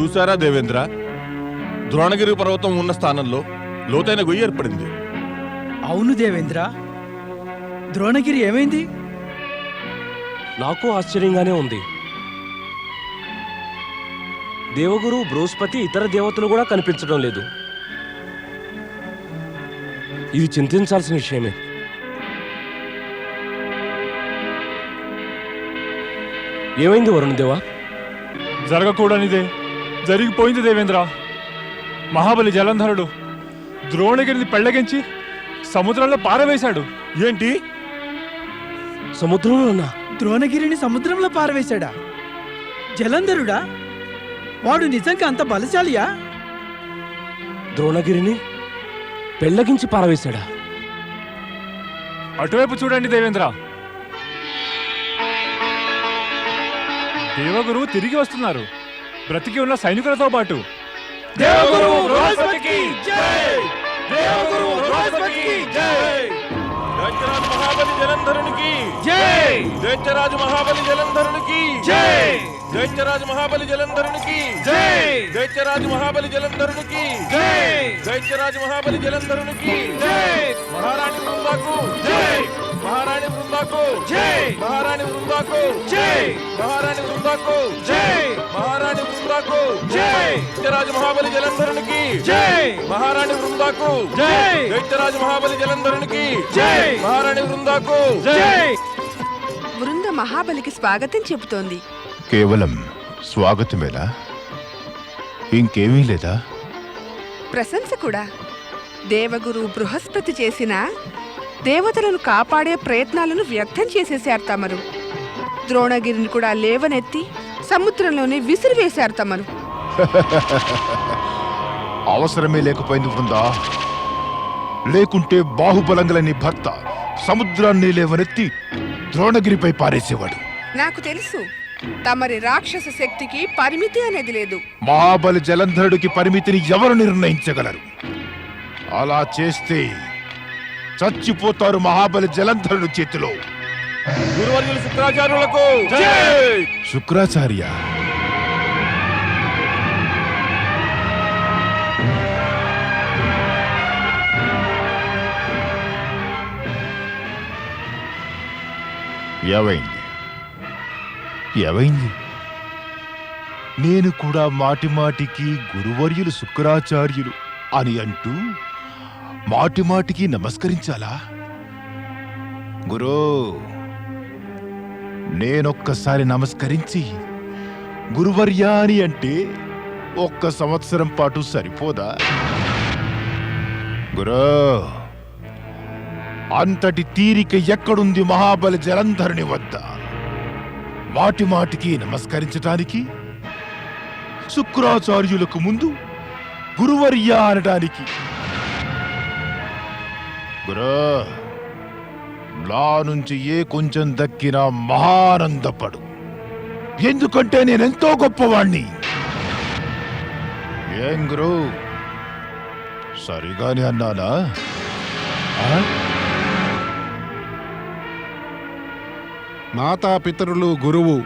చూసారా దేవేంద్ర? ద్రోణగిరి పర్వతం ఉన్న స్థానంలో లోతైన గొయ్యి ఏర్పడింది. అవును దేవేంద్ర. ద్రోణగిరి ఏమైంది? నాకు ఆశ్చర్యంగానే ఉంది. దేవగురు బృహస్పతి ఇతర దేవతలు కూడా కనిపించడం లేదు. ఇది చింతించాల్సిన విషయమే. ఏమైంది వరుణ్ దేవా? జరగకూడనిదే. జరిగిపోయింది దేవేంద్ర. మహాబలి జలంధరుడు ద్రోణగిరిని పెళ్ళగించి సముద్రంలో పారవేశాడు. ఏంటి? సముద్రంలోనా ద్రోణగిరిని సముద్రంలో పారవేశాడా? జలంధరుడా? వాడు నిజంగా అంత బలశాలియా? ద్రోణగిరిని పెళ్ళగించి పారవేశాడా? అటువైపు చూడండి దేవేంద్ర. దేవగురు తిరిగి వస్తున్నారు. బ్రతికి ఉన్న సైనికులతో పాటు. దేవగురు బృహస్పతికి జై! దేవగురు బృహస్పతికి జై! దైత్యరాజు మహాబలి జలంధరునికి జై! దైత్యరాజు మహాబలి జలంధరునికి జై! దైత్యరాజు మహాబలి జలంధరునికి జై! దైత్యరాజు మహాబలి జలంధరునికి జై! దైత్యరాజు మహాబలి జలంధరునికి జై! మహారాణి బృందాకు జై! మహారాణి బృందాకు జై. మహారాణి బృందాకు జై. మహారాణి బృందాకు జై. మహారాణి బృందాకు జై. దైత్యరాజు మహాబలి జలంధరునికి. జై. మహారాణి బృందాకు జై. దైత్యరాజు మహాబలి జలంధరునికి. జై. మహారాణి బృందాకు జై. బృంద మహాబలికి స్వాగతం చెబుతోంది. కేవలం స్వాగతమేనా? ఇంకేమీ లేదా? ప్రశంస కూడా దేవగురు బృహస్పతి చేసిన దేవతలను కాపాడే ప్రయత్నాలను వ్యక్తం చేసేశారు తమరు. ద్రోణగిరిని కూడా లేవనెత్తి సముద్రంలోనే విసిరివేశారు తమరు. అవసరమే లేకపోయింది బృందా లేకుంటే బాహుబలంగల నీ భర్త సముద్రాన్ని లేవనెత్తి ద్రోణగిరిపై పారేసేవాడు. నాకు తెలుసు తమరి రాక్షస శక్తికి పరిమితి అనేది లేదు. మహాబలి జలంధరుడికి పరిమితిని ఎవరు నిర్ణయించగలరు? అలా చేస్తే చచ్చిపోతారు మహాబలి జలంధరుడు చేతిలో. గురువర్యులు శుక్రాచార్యులకు శుక్రాచార్య. ఏవైంది ఏవైంది నేను కూడా మాటి మాటికి గురువర్యులు శుక్రాచార్యులు అని అంటూ మాటి మాటికి నమస్కరించాలా? గురో నేనొక్కసారి నమస్కరించి గురువర్యా అని అంటే ఒక్క సంవత్సరం పాటు సరిపోదా? గురో అంతటి తీరిక ఎక్కడుంది మహాబలి జలంధరుని వద్ద? మాటి మాటికి నమస్కరించటానికి శుక్రాచార్యులకు ముందు గురువర్యా అనడానికి గురో. నా నుంచి ఏ కొంచెం దక్కినా మహానందపడు. ఎందుకంటే నేనెంతో గొప్పవాణ్ణి. ఏం గురు? సరిగానే అన్నానా? మాతాపితరులు గురువు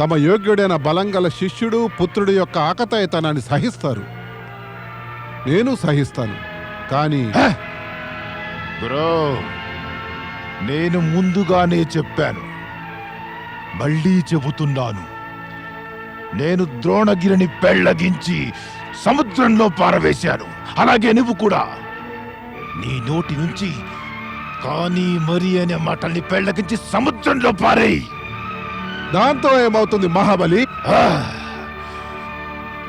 తమ యోగ్యుడైన బలంగల శిష్యుడు పుత్రుడి యొక్క ఆకతాయితనాన్ని సహిస్తారు. నేను సహిస్తాను. కానీ గురూ నేను ముందుగానే చెప్పాను. మళ్ళీ చెబుతున్నాను. నేను ద్రోణగిరిని పెళ్ళగించి సముద్రంలో పారవేశాను. అలాగే నువ్వు కూడా. నీ నోటి నుంచి కానీ మరి అనే మాటల్ని పెళ్ళగించి సముద్రంలో పారేయి. దాంతో ఏమవుతుంది మహాబలి!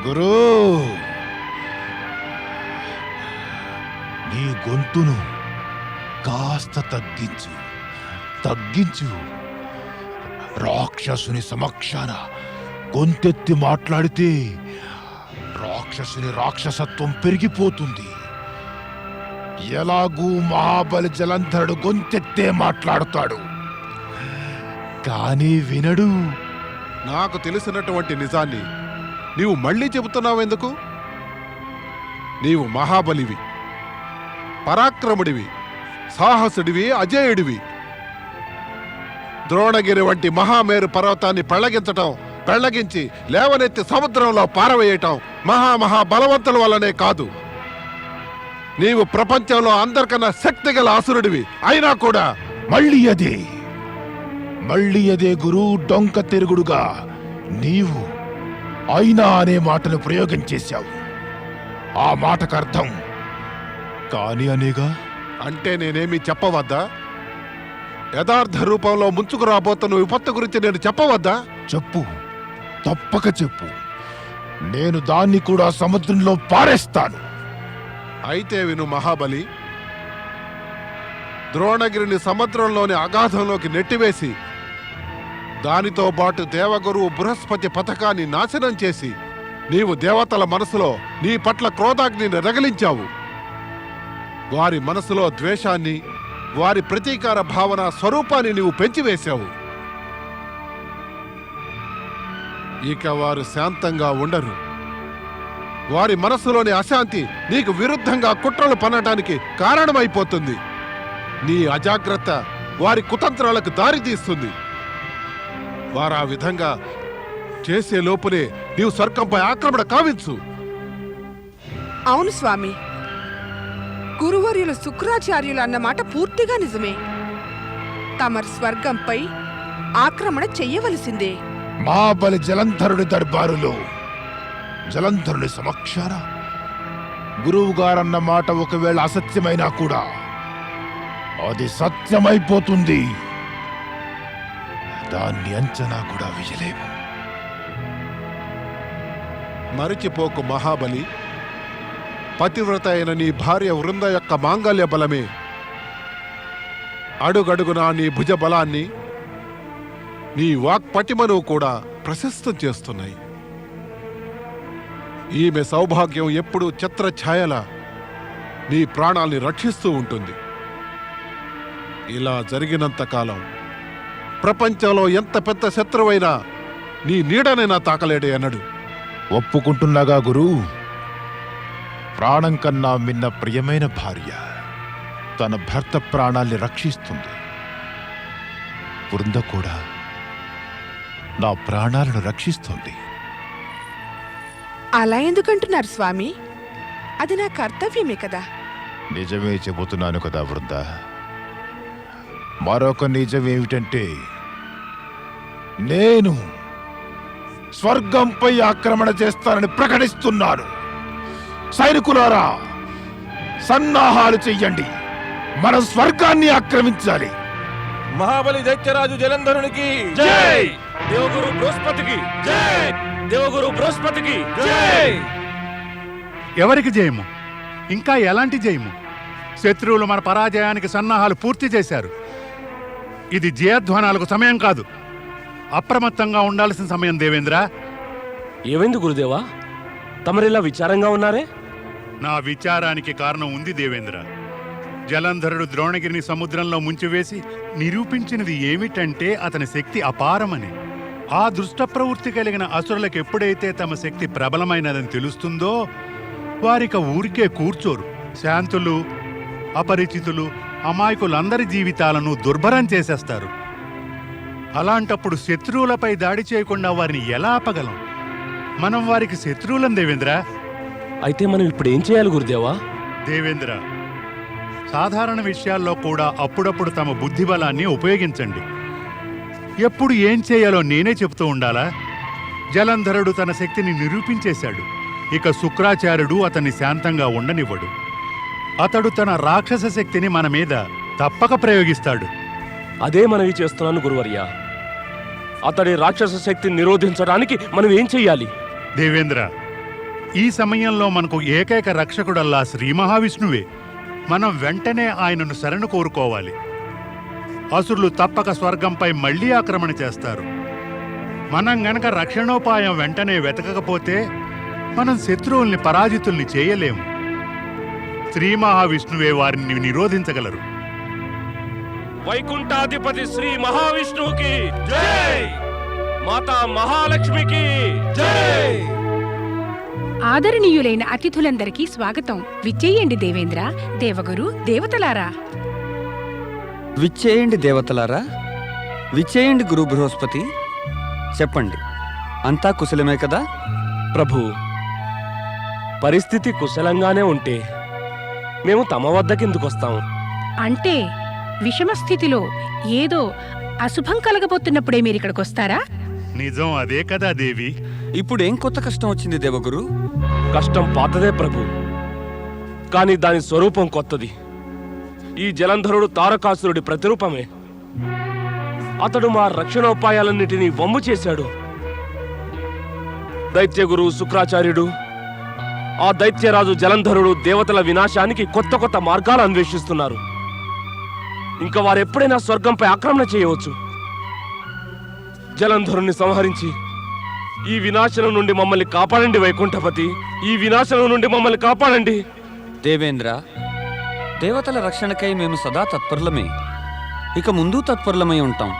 గురూ నీ గొంతును కాస్త తగ్గించు. తగ్గించు. రాక్షసుని సమక్షాన గొంతెత్తి మాట్లాడితే రాక్షసుని రాక్షసత్వం పెరిగిపోతుంది. ఎలాగూ మహాబలి జలంధరుడు గొంతెత్తే మాట్లాడతాడు. కానీ వినడు. నాకు తెలిసినటువంటి నిజాన్ని నీవు మళ్ళీ చెబుతున్నావు ఎందుకు నీవు మహాబలివి పరాక్రముడివి. సాహసుడివి అజేయుడివి. ద్రోణగిరి వంటి మహామేరు పర్వతాన్ని పెళ్ళగించటం పెళ్ళగించి లేవనెత్తి సముద్రంలో పారవేయటం మహా మహా బలవంతుల వల్లనే కాదు. నీవు ప్రపంచంలో అందరికన్నా శక్తిగల అసురుడివి అయినా కూడా మళ్ళీ అదే. మళ్ళీ అదే గురు డొంక తిరుగుడుగా నీవు అయినా అనే మాటను ప్రయోగం చేశావు. ఆ మాటకు అర్థం కాని అనేగా అంటే నేనేమి చెప్పవద్దా? యథార్థ రూపంలో ముంచుకు రాబోతున్న విపత్తు గురించి నేను చెప్పవద్దా? చెప్పు. తప్పక చెప్పు. నేను దాన్ని కూడా సముద్రంలో పారేస్తాను. అయితే విను మహాబలి ద్రోణగిరిని సముద్రంలోని అగాధంలోకి నెట్టివేసి దానితో పాటు దేవగురువు బృహస్పతి పథకాన్ని నాశనం చేసి నీవు దేవతల మనసులో నీ పట్ల క్రోధాగ్నిని రగిలించావు. వారి మనసులో ద్వేషాన్ని వారి ప్రతీకార భావన స్వరూపాన్ని నీవు పెంచివేశావు. ఇక వారు శాంతంగా ఉండరు. వారి మనస్సులోని అశాంతి నీకు విరుద్ధంగా కుట్రలు పనడానికి కారణమైపోతుంది. నీ అజాగ్రత్త వారి కుతంత్రాలకు దారితీస్తుంది. వారు ఆ విధంగా చేసే లోపునే నీవు స్వర్గంపై ఆక్రమణ కావించు. అవును స్వామి. గురువర్యులు శుక్రాచార్యులు అన్నమాట పూర్తిగా నిజమే. తమరు స్వర్గంపై ఆక్రమణ చెయ్యవలసిందే. మహాబలి జలంధరుడి దర్బారులో జలంధరుని సమక్షాన గురువు గారన్న మాట ఒకవేళ అసత్యమైనా కూడా అది సత్యమైపోతుంది. దాన్ని అంచనా కూడా విజలేము మరిచిపోకు మహాబలి. పతివ్రత అయిన నీ భార్య వృంద యొక్క మాంగల్య బలమే. అడుగడుగునా నీ భుజ బలాన్ని నీ వాక్పటిమను కూడా ప్రశస్తం చేస్తున్నాయి. ఈమె సౌభాగ్యం ఎప్పుడూ ఛాయల నీ ప్రాణాల్ని రక్షిస్తూ ఉంటుంది. ఇలా జరిగినంత కాలం ప్రపంచంలో ఎంత పెద్ద శత్రువైనా నీ నీడనైనా తాకలేడే అన్నాడు. ఒప్పుకుంటున్నాగా గురు? ప్రాణం కన్నా మిన్న ప్రియమైన భార్య తన భర్త ప్రాణాల్ని రక్షిస్తుంది. బృంద కూడా నా ప్రాణాలను రక్షిస్తుంది. అలా ఎందుకంటున్నారు స్వామి? అది నా కర్తవ్యమే కదా. నిజమే చెబుతున్నాను కదా బృంద మరొక నిజం ఏమిటంటే నేను స్వర్గంపై ఆక్రమణ చేస్తానని ప్రకటిస్తున్నాను. సైనికులారా సన్నాహాలు చెయ్యండి. మన స్వర్గాన్ని ఆక్రమించాలి. మహాబలి దైత్యరాజు జలంధరునికి జై! దేవగురు బృహస్పతికి జై! దేవగురు బృహస్పతికి జై! ఎవరికి జయము? ఇంకా ఎలాంటి జయము? శత్రువులు మన పరాజయానికి సన్నాహాలు పూర్తి చేశారు. ఇది జయధ్వానాలకు సమయం కాదు. అప్రమత్తంగా ఉండాల్సిన సమయం దేవేంద్ర. ఏమైంది గురుదేవా? తమరిలా విచారంగా ఉన్నారే? నా విచారానికి కారణం ఉంది దేవేంద్ర. జలంధరుడు ద్రోణగిరిని సముద్రంలో ముంచివేసి నిరూపించినది ఏమిటంటే అతని శక్తి అపారమని. ఆ దుష్ట ప్రవృత్తి కలిగిన అసురులకు ఎప్పుడైతే తమ శక్తి ప్రబలమైనదని తెలుస్తుందో వారిక ఊరికే కూర్చోరు. శాంతులు అపరిచితులు అమాయకులందరి జీవితాలను దుర్భరం చేసేస్తారు. అలాంటప్పుడు శత్రువులపై దాడి చేయకుండా వారిని ఎలా ఆపగలం? మనం వారికి శత్రువులం దేవేంద్ర. అయితే మనం ఇప్పుడు ఏం చేయాలి గురుదేవా? దేవేంద్ర సాధారణ విషయాల్లో కూడా అప్పుడప్పుడు తమ బుద్ధిబలాన్ని ఉపయోగించండి. ఎప్పుడు ఏం చేయాలో నేనే చెబుతూ ఉండాలా? జలంధరుడు తన శక్తిని నిరూపించేశాడు. ఇక శుక్రాచార్యుడు అతన్ని శాంతంగా ఉండనివ్వడు. అతడు తన రాక్షస శక్తిని మన మీద తప్పక ప్రయోగిస్తాడు. అదే మనవి చేస్తున్నాను గురువర్య. అతడి రాక్షస శక్తిని నిరోధించడానికి మనం ఏం చెయ్యాలి దేవేంద్ర ఈ సమయంలో మనకు ఏకైక రక్షకుడల్లా శ్రీ మహావిష్ణువే. మనం వెంటనే ఆయనను శరణు కోరుకోవాలి. అసురులు తప్పక స్వర్గంపై మళ్ళీ ఆక్రమణ చేస్తారు. మనం గనక రక్షణోపాయం వెంటనే వెతకకపోతే మనం శత్రువుల్ని పరాజితుల్ని చేయలేము. శ్రీ మహావిష్ణువే వారిని నిరోధించగలరు. వైకుంఠాధిపతి శ్రీ మహావిష్ణువుకి జై! మాతా మహాలక్ష్మికి జై! ఆదరణీయులైన అతిథులందరికీ స్వాగతం. విచ్చేయండి దేవేంద్ర దేవగురు దేవతలారా. విచ్చేయండి దేవతలారా. విచ్చేయండి గురు బృహస్పతి. చెప్పండి అంతా కుశలమే కదా? ప్రభు పరిస్థితి కుశలంగానే ఉంటే మేము తమ వద్దకెందుకు వస్తాం అంటే విషమ స్థితిలో ఏదో అశుభం కలగబోతున్నప్పుడే మీరు ఇక్కడికి వస్తారా నిజం అదే కదా దేవి? ఇప్పుడు ఏం కొత్త కష్టం వచ్చింది దేవగురు? కష్టం పాతదే ప్రభు. కానీ దాని స్వరూపం కొత్తది. ఈ జలంధరుడు తారకాసురుడి ప్రతిరూపమే. అతడు మా రక్షణోపాయాలన్నిటినీ వమ్ము చేశాడు. దైత్యగురు శుక్రాచార్యుడు ఆ దైత్యరాజు జలంధరుడు దేవతల వినాశానికి కొత్త కొత్త మార్గాలు అన్వేషిస్తున్నారు. ఇంకా వారెప్పుడైనా స్వర్గంపై ఆక్రమణ చేయవచ్చు. జలంధరుణ్ణి సంహరించి ఈ వినాశనం నుండి మమ్మల్ని కాపాడండి వైకుంఠపతి. ఈ వినాశనం నుండి మమ్మల్ని కాపాడండి. దేవేంద్ర దేవతల రక్షణకై మేము సదా తత్పరులమే. ఇక ముందు తత్పరులమై ఉంటాం.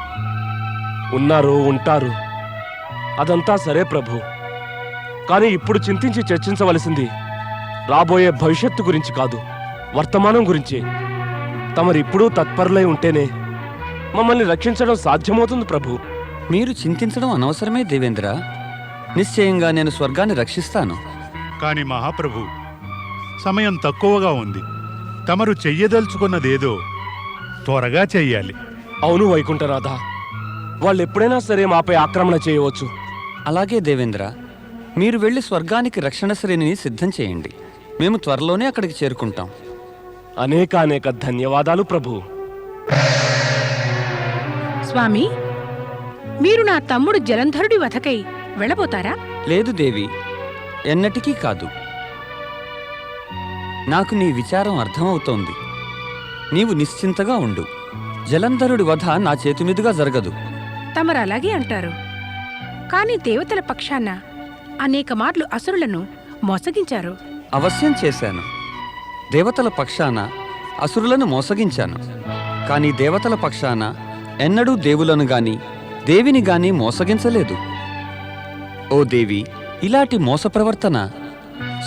ఉన్నారు ఉంటారు. అదంతా సరే ప్రభు. కానీ ఇప్పుడు చింతించి చర్చించవలసింది రాబోయే భవిష్యత్తు గురించి కాదు వర్తమానం గురించి. తమరిప్పుడూ తత్పరులై ఉంటేనే మమ్మల్ని రక్షించడం సాధ్యమవుతుంది ప్రభు. మీరు చింతించడం అనవసరమే దేవేంద్ర. నిశ్చయంగా నేను స్వర్గాన్ని రక్షిస్తాను. కాని మహాప్రభు సమయం తక్కువగా ఉంది. తమరు చెయ్యదలుచుకున్నదేదో త్వరగా చెయ్యాలి. అవును వైకుంఠనాథ వాళ్ళు ఎప్పుడైనా సరే మాపై ఆక్రమణ చేయవచ్చు. అలాగే దేవేంద్ర మీరు వెళ్ళి స్వర్గానికి రక్షణ శ్రేణిని సిద్ధం చేయండి. మేము త్వరలోనే అక్కడికి చేరుకుంటాం. అనేక అనేక ధన్యవాదాలు ప్రభు. స్వామి మీరు నా తమ్ముడు జలంధరుడి వధకై వెళ్ళబోతారా? లేదు దేవి ఎన్నటికీ కాదు. నాకు నీ విచారం అర్థమవుతోంది. నీవు నిశ్చింతగా ఉండు. జలంధరుడి వధ నా చేతి మీదుగా జరగదు. తమరు అలాగే అంటారు. కాని దేవతల పక్షాన అనేక మార్లు అసురులను మోసగించారు. అవశ్యం చేశాను. దేవతల పక్షాన అసురులను మోసగించాను. కానీ దేవతల పక్షాన ఎన్నడూ దేవులను గాని దేవిని గాని మోసగించలేదు. ఓ దేవి ఇలాంటి మోస ప్రవర్తన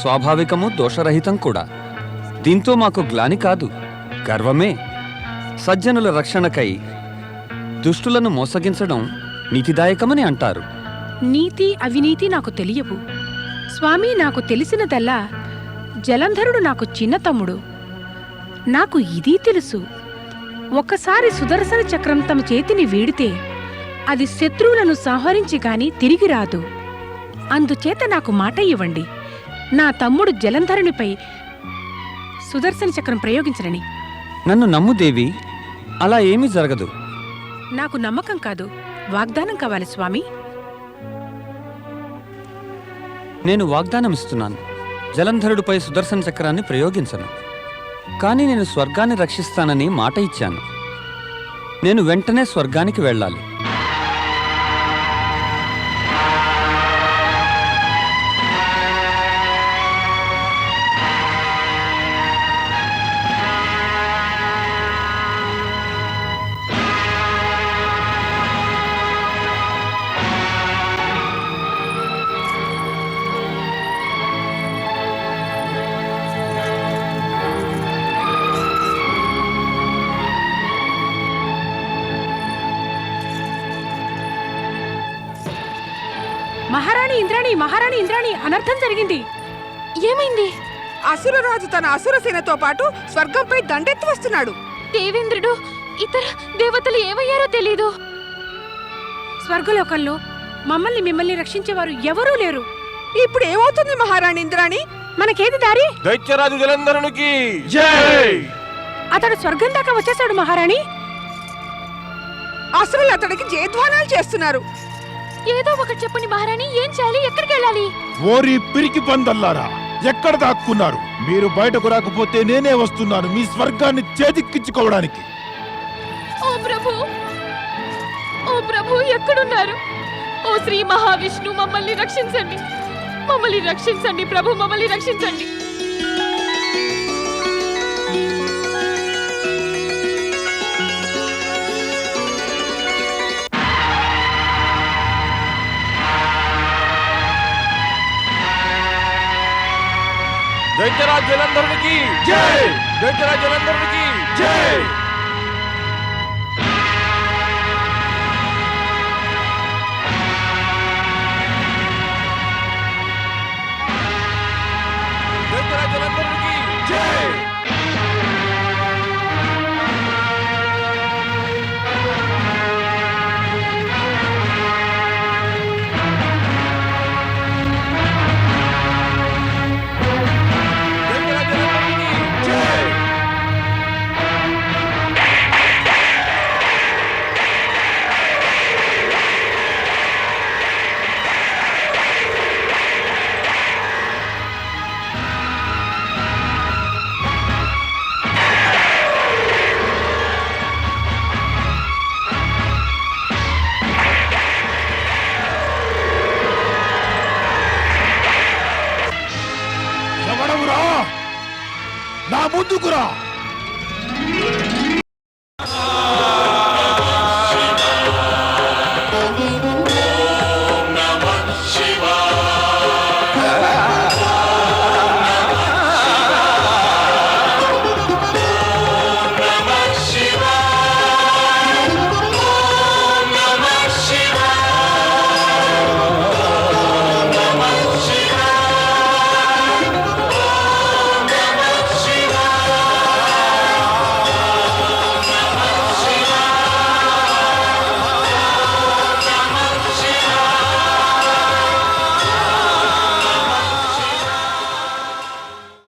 స్వాభావికము దోషరహితం కూడా. దీంతో మాకు గ్లాని కాదు గర్వమే. సజ్జనుల రక్షణకై దుష్టులను మోసగించడం నీతిదాయకమని అంటారు. నీతి అవినీతి నాకు తెలియవు. స్వామి నాకు తెలిసినదల్లా జలంధరుడు నాకు చిన్న తమ్ముడు. నాకు ఇది తెలుసు. ఒక్కసారి సుదర్శన చక్రం తమ చేతిని వీడితే అది శత్రువులను సంహరించి గాని తిరిగి రాదు. అందుచేత నాకు మాట ఇవ్వండి. నా తమ్ముడు జలంధరునిపై సుదర్శన చక్రం ప్రయోగించరని. నన్ను నమ్ము దేవి. అలా ఏమీ జరగదు. నాకు నమ్మకం కాదు. వాగ్దానం కావాలి స్వామి. నేను వాగ్దానం ఇస్తున్నాను. జలంధరుడిపై సుదర్శన చక్రాన్ని ప్రయోగించను. కానీ నేను స్వర్గాన్ని రక్షిస్తానని మాట ఇచ్చాను. నేను వెంటనే స్వర్గానికి వెళ్ళాలి. మహారాణి ఇంద్రాణి మహారాణి ఇంద్రాణి అనర్థం జరిగింది. ఏమైంది? అసురరాజు తన అసురసేనతో పాటు స్వర్గంపై దండెత్తి వస్తున్నాడు. దేవేంద్రుడు ఇతర దేవతలు ఏమయ్యారో తెలీదు. స్వర్గలోకంలో మమ్మల్ని మిమ్మల్ని రక్షించేవారు ఎవరూ లేరు. ఇప్పుడు ఏమవుతుంది మహారాణి ఇంద్రాణి? మనకేది దారి? దైత్యరాజు జలంధరునికి. అతడు స్వర్గం దాకా వచ్చేశాడు మహారాణి. అసురులు అతడికి జయధ్వానాలు చేస్తున్నారు. ఏదో ఒకటి చెప్పండి మహారాణి ఏం చేయాలి? ఎక్కడికి వెళ్ళాలి? ఓరి పిరికి పందల్లారా ఎక్కడ దాక్కున్నారు? మీరు బయటకు రాకపోతే నేనే వస్తున్నాను మీ స్వర్గాన్ని చేజిక్కించుకోవడానికి. ఓ ప్రభు ఓ ప్రభు ఎక్కడున్నారు? ఓ శ్రీ మహావిష్ణు మమ్మల్ని రక్షించండి. మమ్మల్ని రక్షించండి ప్రభు మమ్మల్ని రక్షించండి. దైత్యరాజు జలంధరునికి జై దైత్యరాజు జలంధరునికి జై